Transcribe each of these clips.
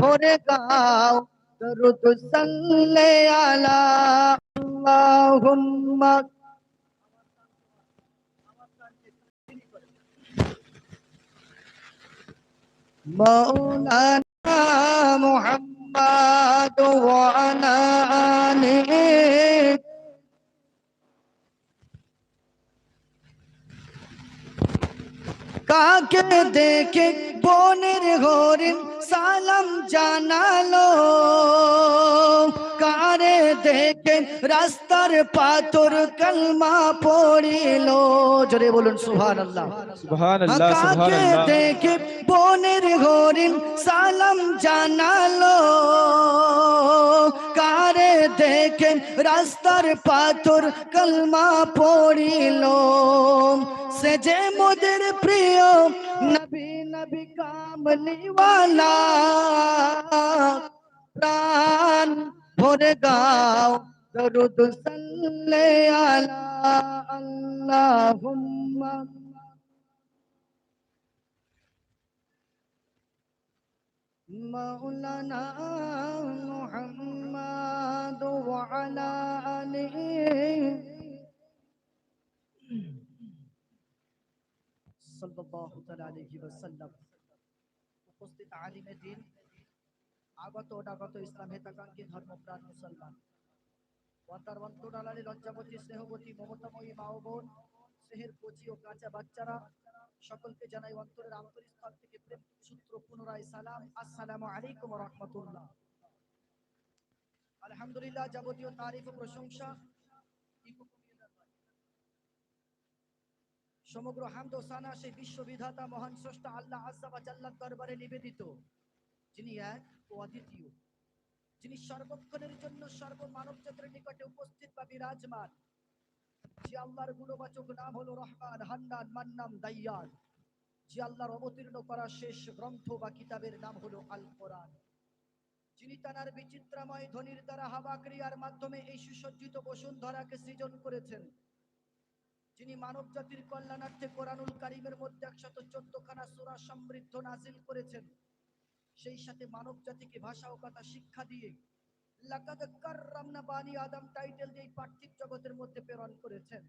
ভরে গাও দরুদ সাল্লে আলা আল্লাহুম্মা مولانا محمد وعلى آله কাকে দেখে বনের হরিণ সালাম জানালো। কারে দেখে রাস্তার পাথর কলমা পড়িল। জোরে বলুন সুভান আল্লাহ কাকে দেখে বনের হরিণ সালাম জানালো। কারে দেখে রাস্তার পাথর কলমা পড়িল। भेजे मोदर प्रिय नबी नबी कामली वाला प्राण भोरे गाओ दरुद सल्ले आला अल्लाहुम्मा मौलाना मुहम्मद वअला সাল্লাল্লাহু আলাইহি ওয়াসাল্লাম। উপস্থিত আলিমে দিন, আগত ও ডাগত ইসলাম হেতাকাঙ্ক্ষী ধর্মপ্রাণ মুসলমান। ওয়াতার অন্তরালালী লজ্জাবতী, স্নেহবতী, মমতাময়ী মা ও বোন, স্নেহের কচি ও কাঁচা বাচ্চারা, সকলকে জানাই অন্তরের আন্তরিস্থল থেকে প্রেম সূত্র পুনরায় সালাম। আসসালামু আলাইকুম রাহমাতুল্লাহ। আলহামদুলিল্লাহ, যাবতীয় তারিফ ও প্রশংসা সমগ্র হামদ সানা সেই বিশ্ববিধাতা, মহান স্রষ্টা আল্লাহ ওয়া জাল্লার দরবারে নিবেদিত। যিনি এক ও অদ্বিতীয়। যিনি সর্বক্ষণের জন্য সর্বমানব জাতির নিকটে উপস্থিত বা বিরাজমান। যে আল্লাহর গুণবাচক নাম হলো রহমান, হান্নান মান্নাম দাইয়ান যে আল্লাহর অবতীর্ণ করা শেষ গ্রন্থ বা কিতাবের নাম হলো আল কোরআন যিনি তার বিচিত্রাময় ধ্বনির দ্বারা হাবা ক্রিয়ার মাধ্যমে এই সুসজ্জিত বসুন্ধরাকে সৃজন করেছেন। যিনি মানব জাতির কল্যাণার্থে কোরআনুল কারিমের মধ্যে একশত চোদ্দ খানা সুরা সমৃদ্ধ নাজিল করেছেন, সেই সাথে মানব জাতিকে ভাষা ও কথা শিক্ষা দিয়ে জগতের মধ্যে প্রেরণ করেছেন।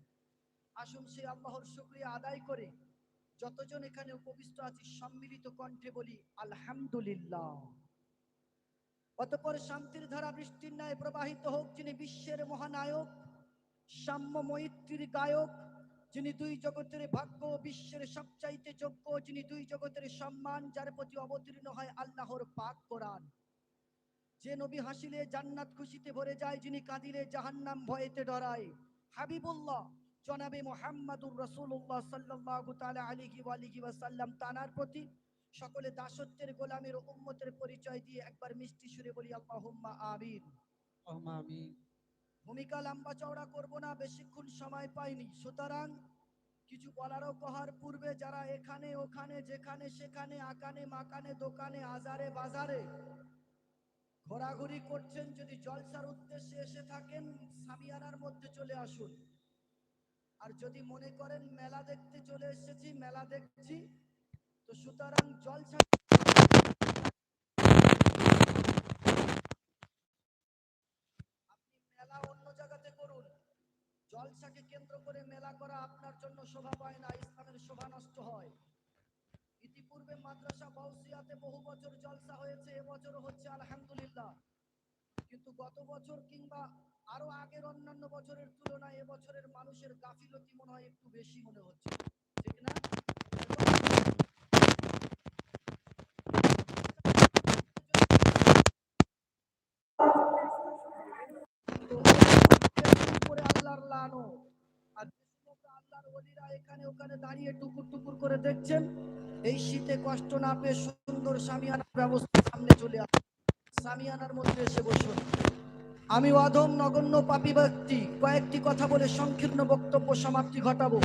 আল্লাহর শুকরিয়া আদায় করে যতজন এখানে উপবিষ্ট আছি সম্মিলিত কণ্ঠে বলি অতপর শান্তির ধারা বৃষ্টির ন্যায় প্রবাহিত হোক যিনি বিশ্বের মহানায়ক সাম্য মৈত্রীর গায়ক যিনি দুই জগতের ভাগ্য বিশ্বের সবচাইতে যোগ্য, যিনি দুই জগতের সম্মান, যার প্রতি অবতীর্ণ হয় আল্লাহর পাক কোরআন। যে নবী হাসিলে জান্নাত খুশিতে ভরে যায়, যিনি কাঁদিলে জাহান্নাম ভয়েতে ডরায়। হাবিবুল্লাহ, জনাবে মোহাম্মদুর রসুল্লাহ তাআলা আলাইহি ওয়া আলিহি ওয়াসাল্লাম তানার প্রতি সকলে দাসত্বের গোলামের উম্মতের পরিচয় দিয়ে একবার মিষ্টি সুরে বলি, আল্লাহুম্মা আমিন। আমিন। ভূমিকা লম্বা চওড়া করব না, বেশিক্ষণ সময় পাইনি। সুতরাং কিছু বলারও কহার পূর্বে যারা এখানে, ওখানে, যেখানে, সেখানে, আকানে, মাকানে, দোকানে, আজারে, বাজারে ঘোরাঘুরি করছেন, যদি জলসার উদ্দেশ্যে এসে থাকেন সামিয়ানার মধ্যে চলে আসুন। আর যদি মনে করেন, মেলা দেখতে চলে এসেছি, মেলা দেখছি, তো সুতরাং জলসা জায়গাতে করুন। জলসাকে কেন্দ্র করে মেলা করা আপনার জন্য শোভা পায় না ইসলামের শোভা নষ্ট হয়। ইতিপূর্বে মাদ্রাসা বাউসিয়াতে বহু বছর জলসা হয়েছে, এবছরও হচ্ছে, আলহামদুলিল্লাহ। কিন্তু গত বছর কিংবা আরও আগের অন্যান্য বছরের তুলনায় এবছরের মানুষের গাফিলতি মনে হয় একটু বেশি মনে হচ্ছে ঠিক না উপরে আল্লাহর লানো আর যে সমস্ত আল্লাহর এখানে, ওখানে দাঁড়িয়ে টুকুর টুকুর করে দেখছেন। এই শীতে কষ্ট না পেয়ে সুন্দর সামিয়ানার ব্যবস্থা সামনে চলে আসে। সামিয়ানার মধ্যে এসে বসুন। আমি অধম নগণ্য পাপী ব্যক্তি কয়েকটি কথা বলে সংকীর্ণ বক্তব্য সমাপ্তি ঘটাবো।